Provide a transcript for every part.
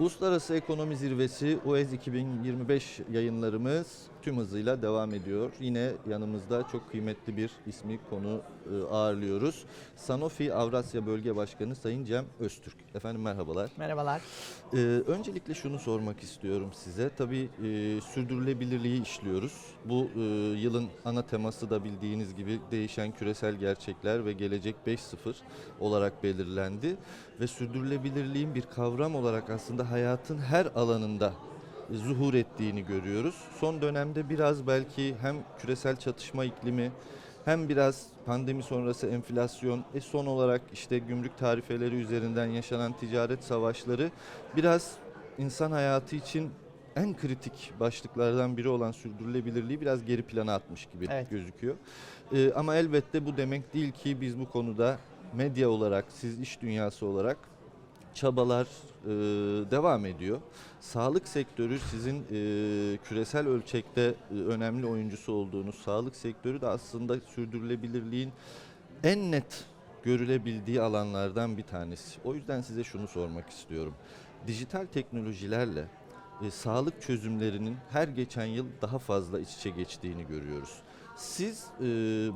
Uluslararası Ekonomi Zirvesi UEZ 2025 yayınlarımız tüm hızıyla devam ediyor. Yine yanımızda çok kıymetli bir ismi konu e, ağırlıyoruz. Sanofi Avrasya Bölge Başkanı Sayın Cem Öztürk. Efendim merhabalar. Merhabalar. Ee, öncelikle şunu sormak istiyorum size. Tabii e, sürdürülebilirliği işliyoruz. Bu e, yılın ana teması da bildiğiniz gibi değişen küresel gerçekler ve gelecek 5.0 olarak belirlendi. Ve sürdürülebilirliğin bir kavram olarak aslında hayatın her alanında zuhur ettiğini görüyoruz. Son dönemde biraz belki hem küresel çatışma iklimi hem biraz pandemi sonrası enflasyon, e son olarak işte gümrük tarifeleri üzerinden yaşanan ticaret savaşları biraz insan hayatı için en kritik başlıklardan biri olan sürdürülebilirliği biraz geri plana atmış gibi Evet. gözüküyor. E, ama elbette bu demek değil ki biz bu konuda medya olarak, siz iş dünyası olarak çabalar e, devam ediyor. Sağlık sektörü sizin e, küresel ölçekte e, önemli oyuncusu olduğunuz sağlık sektörü de aslında sürdürülebilirliğin en net görülebildiği alanlardan bir tanesi. O yüzden size şunu sormak istiyorum. Dijital teknolojilerle e, sağlık çözümlerinin her geçen yıl daha fazla iç içe geçtiğini görüyoruz. Siz e,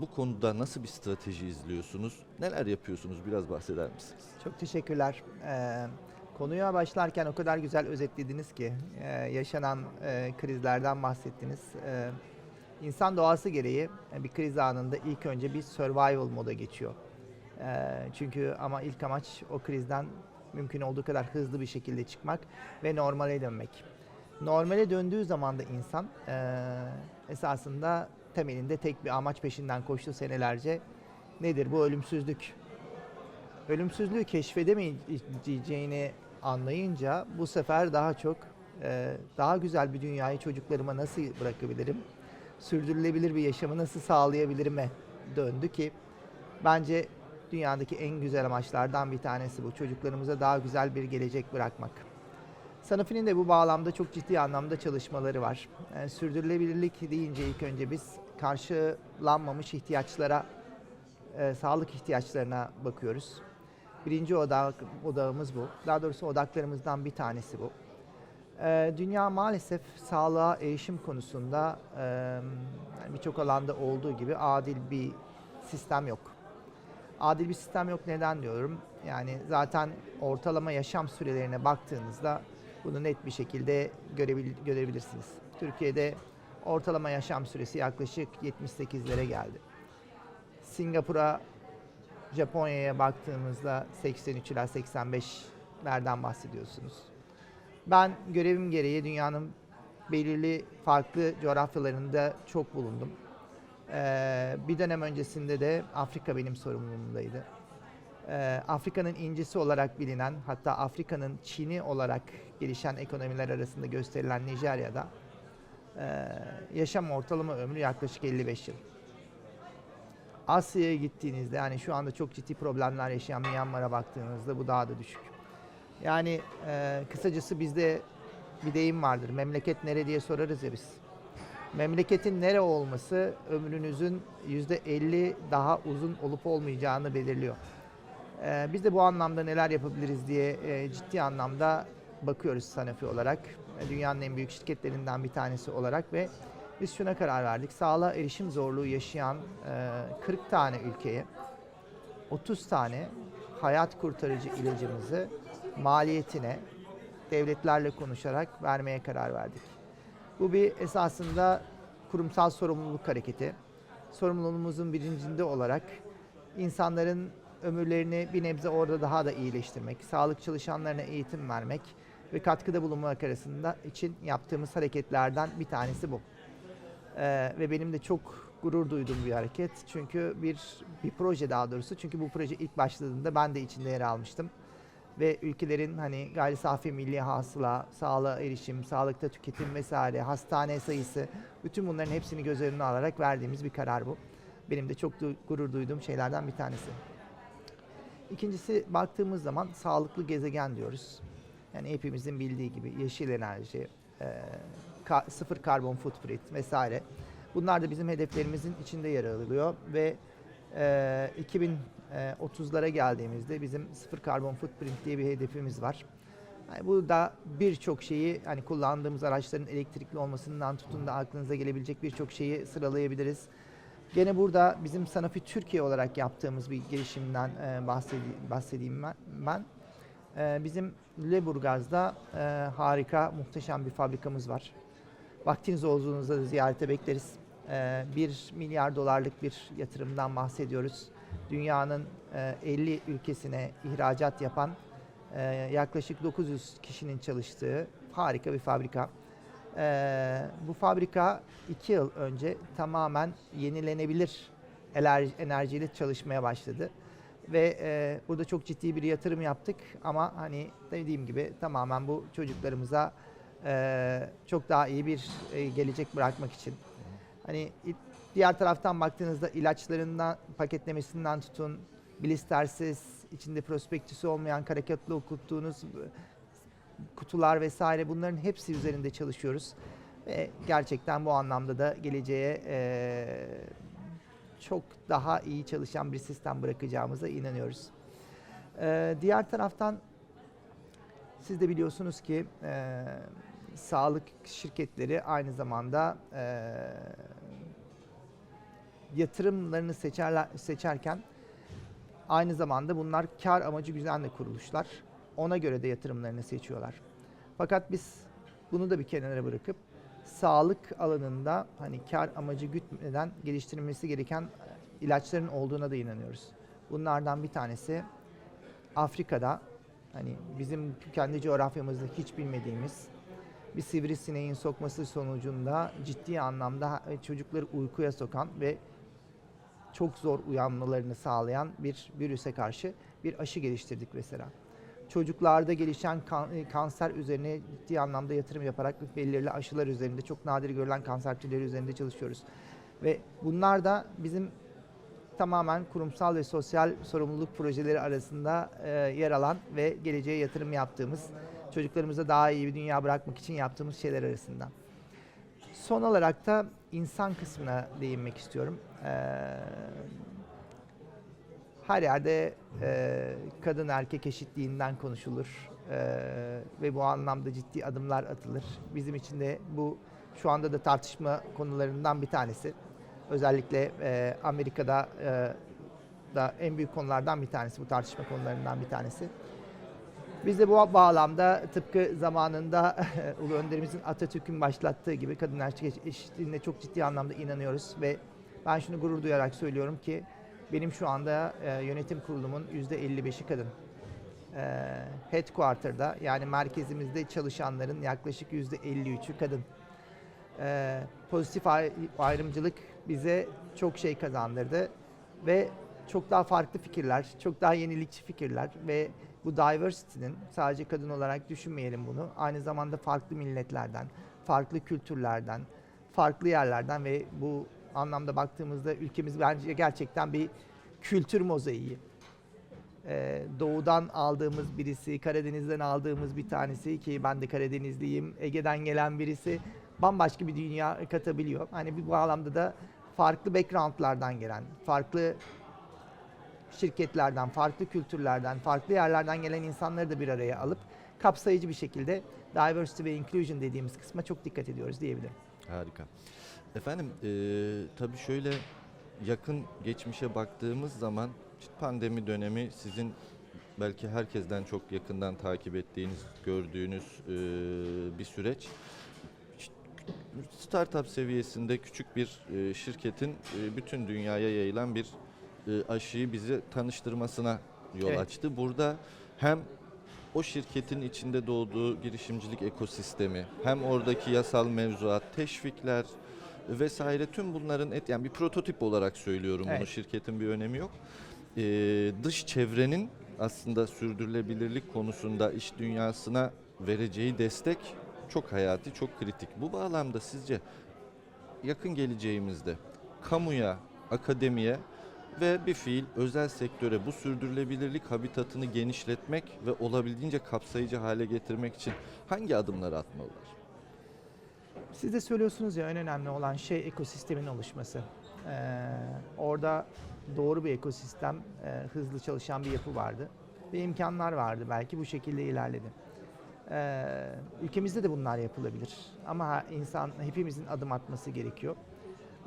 bu konuda nasıl bir strateji izliyorsunuz? Neler yapıyorsunuz? Biraz bahseder misiniz? Çok teşekkürler. Ee, konuya başlarken o kadar güzel özetlediniz ki e, yaşanan e, krizlerden bahsettiniz. Ee, insan doğası gereği e, bir kriz anında ilk önce bir survival moda geçiyor. Ee, çünkü ama ilk amaç o krizden mümkün olduğu kadar hızlı bir şekilde çıkmak ve normale dönmek. Normale döndüğü zaman da insan e, esasında temelinde tek bir amaç peşinden koştu senelerce. Nedir bu ölümsüzlük? ölümsüzlüğü keşfedemeyeceğini anlayınca bu sefer daha çok e, daha güzel bir dünyayı çocuklarıma nasıl bırakabilirim, sürdürülebilir bir yaşamı nasıl sağlayabilirim'e döndü ki bence dünyadaki en güzel amaçlardan bir tanesi bu. Çocuklarımıza daha güzel bir gelecek bırakmak. Sanofi'nin de bu bağlamda çok ciddi anlamda çalışmaları var. E, sürdürülebilirlik deyince ilk önce biz karşılanmamış ihtiyaçlara e, sağlık ihtiyaçlarına bakıyoruz. Birinci odak, odağımız bu. Daha doğrusu odaklarımızdan bir tanesi bu. E, dünya maalesef sağlığa erişim konusunda e, yani birçok alanda olduğu gibi adil bir sistem yok. Adil bir sistem yok neden diyorum? Yani zaten ortalama yaşam sürelerine baktığınızda bunu net bir şekilde görebil, görebilirsiniz. Türkiye'de ortalama yaşam süresi yaklaşık 78'lere geldi. Singapur'a, Japonya'ya baktığımızda 83 ila 85'lerden bahsediyorsunuz. Ben görevim gereği dünyanın belirli farklı coğrafyalarında çok bulundum. Ee, bir dönem öncesinde de Afrika benim sorumluluğumdaydı. Ee, Afrika'nın incisi olarak bilinen, hatta Afrika'nın Çin'i olarak gelişen ekonomiler arasında gösterilen Nijerya'da e, yaşam ortalama ömrü yaklaşık 55 yıl. Asya'ya gittiğinizde yani şu anda çok ciddi problemler yaşayan Myanmar'a baktığınızda bu daha da düşük. Yani e, kısacası bizde bir deyim vardır. Memleket nere diye sorarız ya biz. Memleketin nere olması ömrünüzün yüzde 50 daha uzun olup olmayacağını belirliyor. E, biz de bu anlamda neler yapabiliriz diye e, ciddi anlamda bakıyoruz Sanofi olarak. E, Dünyanın en büyük şirketlerinden bir tanesi olarak ve biz şuna karar verdik. Sağlığa erişim zorluğu yaşayan e, 40 tane ülkeye 30 tane hayat kurtarıcı ilacımızı maliyetine devletlerle konuşarak vermeye karar verdik. Bu bir esasında kurumsal sorumluluk hareketi. Sorumluluğumuzun bilincinde olarak insanların ömürlerini bir nebze orada daha da iyileştirmek, sağlık çalışanlarına eğitim vermek ve katkıda bulunmak arasında için yaptığımız hareketlerden bir tanesi bu. Ee, ve benim de çok gurur duyduğum bir hareket. Çünkü bir bir proje daha doğrusu. Çünkü bu proje ilk başladığında ben de içinde yer almıştım. Ve ülkelerin hani gayri safi milli hasıla, sağlığa erişim, sağlıkta tüketim vesaire, hastane sayısı bütün bunların hepsini göz önüne alarak verdiğimiz bir karar bu. Benim de çok du- gurur duyduğum şeylerden bir tanesi. İkincisi baktığımız zaman sağlıklı gezegen diyoruz. Yani hepimizin bildiği gibi yeşil enerji, e, ka- sıfır karbon footprint vesaire. Bunlar da bizim hedeflerimizin içinde yer alıyor ve e, 2030'lara geldiğimizde bizim sıfır karbon footprint diye bir hedefimiz var. Yani bu da birçok şeyi hani kullandığımız araçların elektrikli olmasından tutun da aklınıza gelebilecek birçok şeyi sıralayabiliriz. Gene burada bizim Sanofi Türkiye olarak yaptığımız bir girişimden e, bahsedeyim ben. E, bizim Lüleburgaz'da e, harika, muhteşem bir fabrikamız var. Vaktiniz olduğunuzda da ziyarete bekleriz. E, 1 milyar dolarlık bir yatırımdan bahsediyoruz. Dünyanın e, 50 ülkesine ihracat yapan e, yaklaşık 900 kişinin çalıştığı harika bir fabrika. E, bu fabrika 2 yıl önce tamamen yenilenebilir ener- enerjiyle çalışmaya başladı. Ve e, burada çok ciddi bir yatırım yaptık ama hani dediğim gibi tamamen bu çocuklarımıza e, çok daha iyi bir e, gelecek bırakmak için. Hani diğer taraftan baktığınızda ilaçlarından paketlemesinden tutun blistersiz, içinde prospektüsü olmayan karakatlı okuttuğunuz e, kutular vesaire bunların hepsi üzerinde çalışıyoruz. Ve gerçekten bu anlamda da geleceğe e, çok daha iyi çalışan bir sistem bırakacağımıza inanıyoruz. E, diğer taraftan siz de biliyorsunuz ki e, sağlık şirketleri aynı zamanda e, yatırımlarını seçerler, seçerken aynı zamanda bunlar kar amacı güzel de kuruluşlar. Ona göre de yatırımlarını seçiyorlar. Fakat biz bunu da bir kenara bırakıp sağlık alanında hani kar amacı gütmeden geliştirilmesi gereken ilaçların olduğuna da inanıyoruz. Bunlardan bir tanesi Afrika'da hani bizim kendi coğrafyamızda hiç bilmediğimiz bir sivrisineğin sokması sonucunda ciddi anlamda çocukları uykuya sokan ve çok zor uyanmalarını sağlayan bir virüse karşı bir aşı geliştirdik mesela. Çocuklarda gelişen kan- e, kanser üzerine ciddi anlamda yatırım yaparak belirli aşılar üzerinde çok nadir görülen kanser türleri üzerinde çalışıyoruz. Ve bunlar da bizim tamamen kurumsal ve sosyal sorumluluk projeleri arasında e, yer alan ve geleceğe yatırım yaptığımız, çocuklarımıza daha iyi bir dünya bırakmak için yaptığımız şeyler arasında. Son olarak da insan kısmına değinmek istiyorum. Ee, her yerde e, kadın erkek eşitliğinden konuşulur Ee, ve bu anlamda ciddi adımlar atılır. Bizim için de bu şu anda da tartışma konularından bir tanesi. Özellikle e, Amerika'da e, da en büyük konulardan bir tanesi, bu tartışma konularından bir tanesi. Biz de bu bağlamda tıpkı zamanında Ulu Önderimizin Atatürk'ün başlattığı gibi kadın erkek eşitliğine çok ciddi anlamda inanıyoruz ve ben şunu gurur duyarak söylüyorum ki benim şu anda e, yönetim kurulumun %55'i kadın. E, headquarter'da yani merkezimizde çalışanların yaklaşık %53'ü kadın. E, pozitif ay- ayrımcılık bize çok şey kazandırdı ve çok daha farklı fikirler, çok daha yenilikçi fikirler ve bu diversity'nin sadece kadın olarak düşünmeyelim bunu. Aynı zamanda farklı milletlerden, farklı kültürlerden, farklı yerlerden ve bu anlamda baktığımızda ülkemiz bence gerçekten bir kültür mozaiği. Ee, doğudan aldığımız birisi, Karadeniz'den aldığımız bir tanesi ki ben de Karadenizliyim, Ege'den gelen birisi bambaşka bir dünya katabiliyor. Hani bir bağlamda da farklı backgroundlardan gelen, farklı şirketlerden, farklı kültürlerden, farklı yerlerden gelen insanları da bir araya alıp kapsayıcı bir şekilde diversity ve inclusion dediğimiz kısma çok dikkat ediyoruz diyebilirim. Harika. Efendim eee tabii şöyle yakın geçmişe baktığımız zaman işte pandemi dönemi sizin belki herkesten çok yakından takip ettiğiniz, gördüğünüz eee, bir süreç. Startup seviyesinde küçük bir eee, şirketin eee, bütün dünyaya yayılan bir eee, aşıyı bizi tanıştırmasına yol Evet. açtı. Burada hem o şirketin içinde doğduğu girişimcilik ekosistemi, hem oradaki yasal mevzuat, teşvikler vesaire tüm bunların et yani bir prototip olarak söylüyorum bunu Evet. şirketin bir önemi yok. Ee, dış çevrenin aslında sürdürülebilirlik konusunda iş dünyasına vereceği destek çok hayati, çok kritik. Bu bağlamda sizce yakın geleceğimizde kamuya, akademiye ve bir fiil özel sektöre bu sürdürülebilirlik habitatını genişletmek ve olabildiğince kapsayıcı hale getirmek için hangi adımları atmalılar? Siz de söylüyorsunuz ya en önemli olan şey ekosistemin oluşması. Ee, orada doğru bir ekosistem, e, hızlı çalışan bir yapı vardı ve imkanlar vardı belki bu şekilde ilerledi. Ee, ülkemizde de bunlar yapılabilir. Ama insan hepimizin adım atması gerekiyor.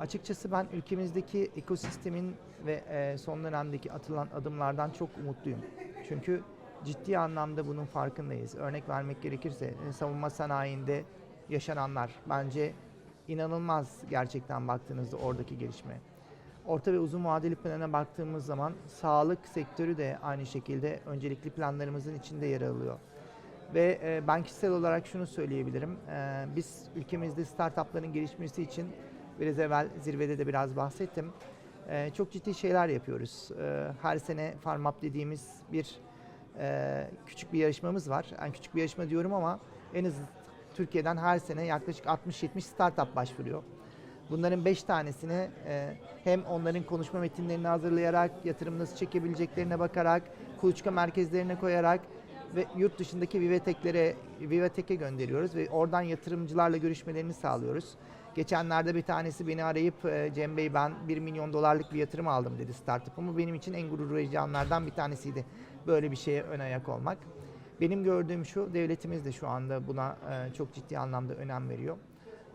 Açıkçası ben ülkemizdeki ekosistemin ve e, son dönemdeki atılan adımlardan çok umutluyum. Çünkü ciddi anlamda bunun farkındayız. Örnek vermek gerekirse e, savunma sanayinde yaşananlar bence inanılmaz gerçekten baktığınızda oradaki gelişme. Orta ve uzun vadeli plana baktığımız zaman sağlık sektörü de aynı şekilde öncelikli planlarımızın içinde yer alıyor. Ve e, ben kişisel olarak şunu söyleyebilirim. E, biz ülkemizde startupların gelişmesi için biraz evvel zirvede de biraz bahsettim. E, çok ciddi şeyler yapıyoruz. E, her sene FarmUp dediğimiz bir küçük bir yarışmamız var. Yani küçük bir yarışma diyorum ama en az Türkiye'den her sene yaklaşık 60-70 startup başvuruyor. Bunların 5 tanesini e, hem onların konuşma metinlerini hazırlayarak, yatırım nasıl çekebileceklerine bakarak, kuluçka merkezlerine koyarak ve yurt dışındaki Vivetek'lere, Vivetek'e gönderiyoruz ve oradan yatırımcılarla görüşmelerini sağlıyoruz. Geçenlerde bir tanesi beni arayıp e, Cem Bey ben 1 milyon dolarlık bir yatırım aldım dedi startup'ımı. Benim için en gurur verici anlardan bir tanesiydi böyle bir şeye ön ayak olmak. Benim gördüğüm şu, devletimiz de şu anda buna e, çok ciddi anlamda önem veriyor.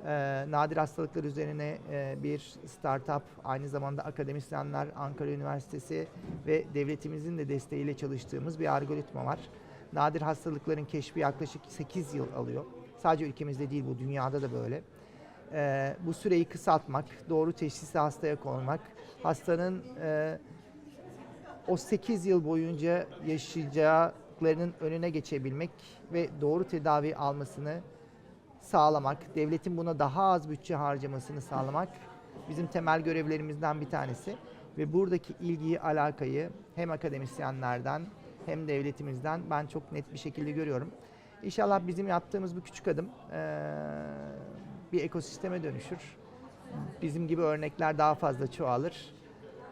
E, nadir hastalıklar üzerine e, bir startup, aynı zamanda akademisyenler, Ankara Üniversitesi ve devletimizin de desteğiyle çalıştığımız bir algoritma var. Nadir hastalıkların keşfi yaklaşık 8 yıl alıyor. Sadece ülkemizde değil bu, dünyada da böyle. Bu süreyi kısaltmak, doğru teşhisi hastaya koymak, hastanın o 8 yıl boyunca yaşayacaklarının önüne geçebilmek ve doğru tedavi almasını sağlamak, devletin buna daha az bütçe harcamasını sağlamak bizim temel görevlerimizden bir tanesi. Ve buradaki ilgiyi, alakayı hem akademisyenlerden hem devletimizden ben çok net bir şekilde görüyorum. İnşallah bizim yaptığımız bu küçük adım bir ekosisteme dönüşür. Bizim gibi örnekler daha fazla çoğalır.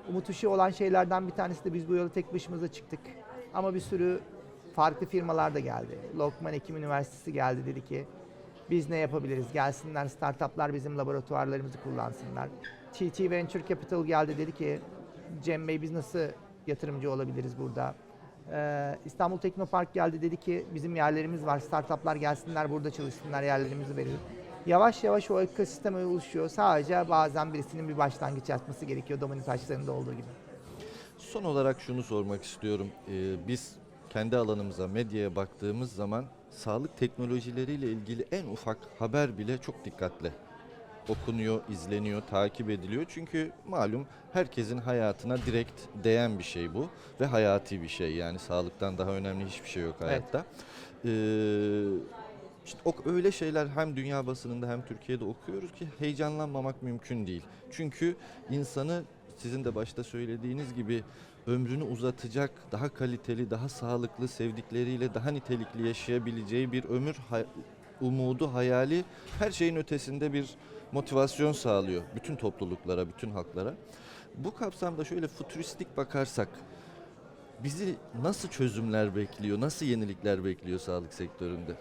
Umut ışığı olan şeylerden bir tanesi de biz bu yola tek başımıza çıktık. Ama bir sürü farklı firmalar da geldi. Lokman Hekim Üniversitesi geldi dedi ki biz ne yapabiliriz? Gelsinler startuplar bizim laboratuvarlarımızı kullansınlar. TT Venture Capital geldi dedi ki Cem Bey biz nasıl yatırımcı olabiliriz burada? Ee, İstanbul Teknopark geldi dedi ki bizim yerlerimiz var. Startuplar gelsinler burada çalışsınlar yerlerimizi verelim. Yavaş yavaş o ekosistem oluşuyor. Sadece bazen birisinin bir başlangıç yapması gerekiyor domino taşlarında olduğu gibi. Son olarak şunu sormak istiyorum. Ee, biz kendi alanımıza, medyaya baktığımız zaman sağlık teknolojileriyle ilgili en ufak haber bile çok dikkatli okunuyor, izleniyor, takip ediliyor. Çünkü malum herkesin hayatına direkt değen bir şey bu ve hayati bir şey. Yani sağlıktan daha önemli hiçbir şey yok Evet. hayatta. Ee, işte o, öyle şeyler hem dünya basınında hem Türkiye'de okuyoruz ki heyecanlanmamak mümkün değil. Çünkü insanı sizin de başta söylediğiniz gibi ömrünü uzatacak, daha kaliteli, daha sağlıklı, sevdikleriyle daha nitelikli yaşayabileceği bir ömür hay- umudu, hayali her şeyin ötesinde bir motivasyon sağlıyor bütün topluluklara, bütün halklara. Bu kapsamda şöyle fütüristik bakarsak bizi nasıl çözümler bekliyor, nasıl yenilikler bekliyor sağlık sektöründe?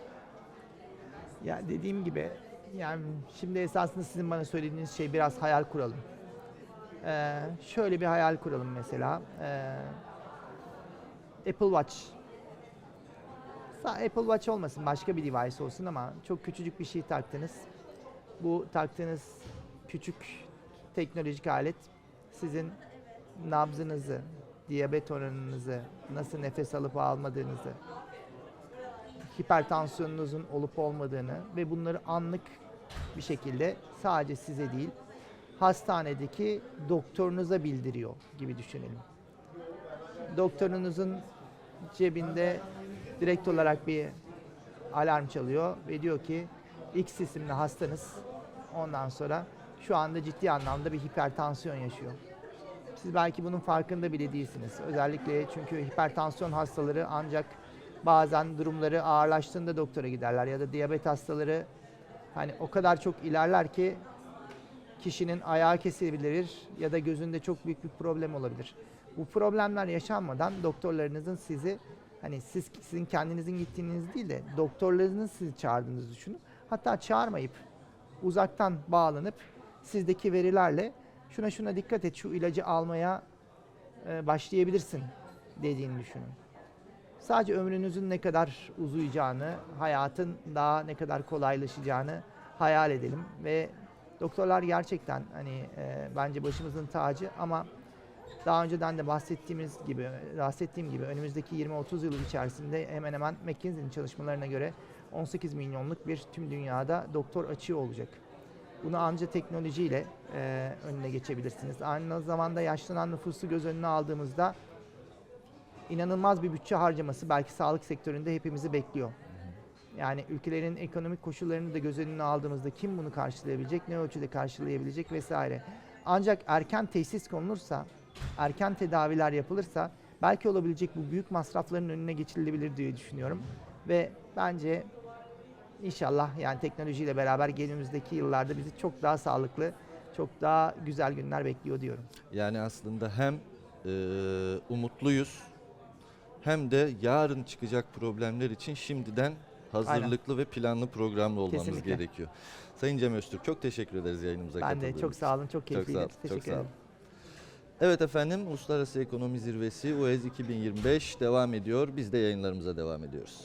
Ya dediğim gibi yani şimdi esasında sizin bana söylediğiniz şey biraz hayal kuralım. Ee, şöyle bir hayal kuralım mesela. Ee, Apple Watch. Apple Watch olmasın başka bir device olsun ama çok küçücük bir şey taktınız. Bu taktığınız küçük teknolojik alet sizin nabzınızı, diyabet oranınızı, nasıl nefes alıp almadığınızı, hipertansiyonunuzun olup olmadığını ve bunları anlık bir şekilde sadece size değil hastanedeki doktorunuza bildiriyor gibi düşünelim. Doktorunuzun cebinde direkt olarak bir alarm çalıyor ve diyor ki X isimli hastanız ondan sonra şu anda ciddi anlamda bir hipertansiyon yaşıyor. Siz belki bunun farkında bile değilsiniz. Özellikle çünkü hipertansiyon hastaları ancak bazen durumları ağırlaştığında doktora giderler ya da diyabet hastaları hani o kadar çok ilerler ki kişinin ayağı kesilebilir ya da gözünde çok büyük bir problem olabilir. Bu problemler yaşanmadan doktorlarınızın sizi hani siz sizin kendinizin gittiğiniz değil de doktorlarınızın sizi çağırdığınızı düşünün. Hatta çağırmayıp uzaktan bağlanıp sizdeki verilerle şuna şuna dikkat et şu ilacı almaya e, başlayabilirsin dediğini düşünün. sadece ömrünüzün ne kadar uzayacağını, hayatın daha ne kadar kolaylaşacağını hayal edelim ve doktorlar gerçekten hani e, bence başımızın tacı ama daha önceden de bahsettiğimiz gibi, bahsettiğim gibi önümüzdeki 20-30 yıl içerisinde hemen hemen McKinsey'nin çalışmalarına göre 18 milyonluk bir tüm dünyada doktor açığı olacak. Bunu ancak teknolojiyle e, önüne geçebilirsiniz. Aynı zamanda yaşlanan nüfusu göz önüne aldığımızda inanılmaz bir bütçe harcaması belki sağlık sektöründe hepimizi bekliyor. Yani ülkelerin ekonomik koşullarını da göz önüne aldığımızda kim bunu karşılayabilecek, ne ölçüde karşılayabilecek vesaire. Ancak erken tesis konulursa, erken tedaviler yapılırsa belki olabilecek bu büyük masrafların önüne geçilebilir diye düşünüyorum. Ve bence inşallah yani teknolojiyle beraber gelimizdeki yıllarda bizi çok daha sağlıklı, çok daha güzel günler bekliyor diyorum. Yani aslında hem e, umutluyuz hem de yarın çıkacak problemler için şimdiden hazırlıklı ve planlı programlı olmamız Kesinlikle. gerekiyor. Sayın Cem Öztürk çok teşekkür ederiz yayınımıza Ben de katıldığınız çok sağ olun, çok keyifliydi. sağ ol, çok Teşekkür sağ ol. ederim. Evet efendim Uluslararası Ekonomi Zirvesi UEZ 2025 devam ediyor. Biz de yayınlarımıza devam ediyoruz.